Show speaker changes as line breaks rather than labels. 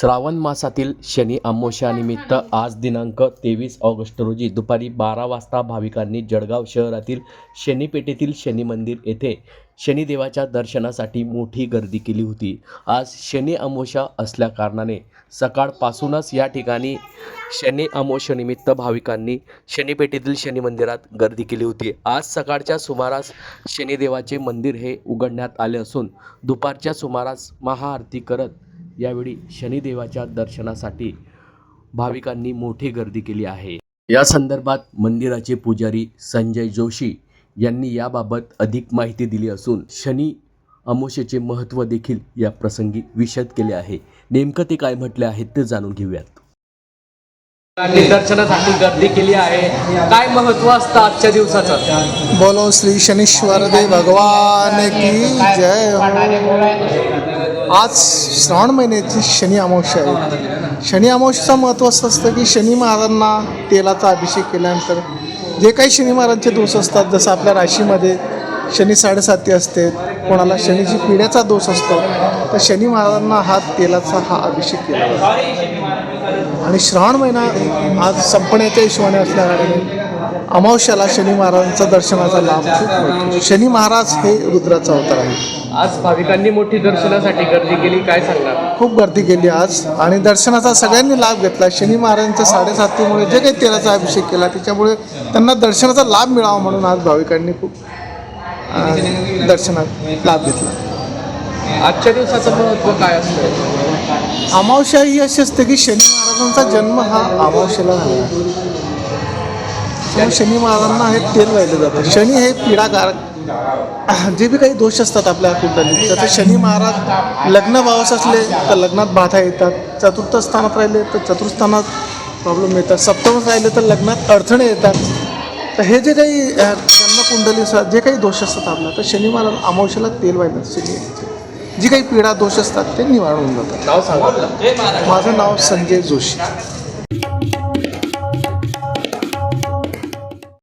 श्रावण मासातील शनी अमावस्यानिमित्त आज दिनांक तेवीस ऑगस्ट रोजी दुपारी बारा वाजता भाविकांनी जळगाव शहरातील शनीपेठेतील शनी मंदिर येथे शनिदेवाच्या दर्शनासाठी मोठी गर्दी केली होती. आज शनी अमावस्या असल्याकारणाने सकाळपासूनच या ठिकाणी शनी अमावस्येनिमित्त भाविकांनी शनीपेठेतील शनी मंदिरात गर्दी केली होती. आज सकाळच्या सुमारास शनिदेवाचे मंदिर हे उघडण्यात आले असून दुपारच्या सुमारास महाआरती करत यावेळी शनिदेवाच्या दर्शनासाठी भाविकांनी मोठी गर्दी केली आहे. या संदर्भात मंदिराचे पुजारी संजय जोशी यांनी याबाबत अधिक माहिती दिली असून शनी अमावस्येचे महत्त्व देखील या प्रसंगी विशद केले आहे. नेमकं ते काय म्हटले आहे ते जाणून घेऊयात. दर्शनासाठी गर्दी केली आहे. काय महत्त्व असतं आजच्या दिवसाचं?
बोलो श्री शनीश्वर देव भगवान की जय हो. आज श्रावण महिन्याची शनी अमावस्या आहे. शनी अमावस्याचं महत्त्व असं असतं की शनी महाराजांना तेलाचा अभिषेक केल्यानंतर जे काही शनी महाराजांचे दोष असतात जसं आपल्या राशीमध्ये शनी साडेसाती असते कोणाला शनीची पिढ्याचा दोष असतो तर शनी महाराजांना हा तेलाचा हा अभिषेक केला जातो. आणि श्रावण महिना आज संपण्याच्या हिशोबाने असल्याकारणे अमावस्याला शनी महाराजांचा दर्शनाचा लाभ खूप शनी महाराज हे रुद्राचा अवतार आहे
आज भाविकांनी मोठी दर्शनासाठी गर्दी केली काय सांगणार?
खूप गर्दी केली आज. आणि दर्शनाचा सगळ्यांनी लाभ घेतला. शनी महाराजांच्या साडेसातीमुळे जे काही तेलाचा अभिषेक केला त्याच्यामुळे त्यांना दर्शनाचा लाभ मिळावा म्हणून आज भाविकांनी खूप अं, दर्शनात लाभ घेतला.
आजच्या दिवसाचं महत्त्व काय असतं?
अमावस्या ही अशी असते की शनी महाराजांचा जन्म हा अमावस्याला झाला. त्यामुळे शनी महाराजांना हे तेल वाहिलं जातं. शनी हे पीडाकारक जे बी काही दोष असतात आपल्या कुंडलीत त्याचे शनी महाराज लग्न भावस असले तर लग्नात बाधा येतात चतुर्थ स्थानात राहिले तर चतुर्थानात प्रॉब्लेम येतात सप्तमात राहिले तर लग्नात अडचणी येतात. तर हे जे काही जन्मकुंडली जे काही दोष असतात आपल्या तर शनी महाराज अमावस्याला तेल वाहिलं शनी जी काही पीडा दोष असतात ते निवारण होऊन जातात. माझं नाव संजय जोशी.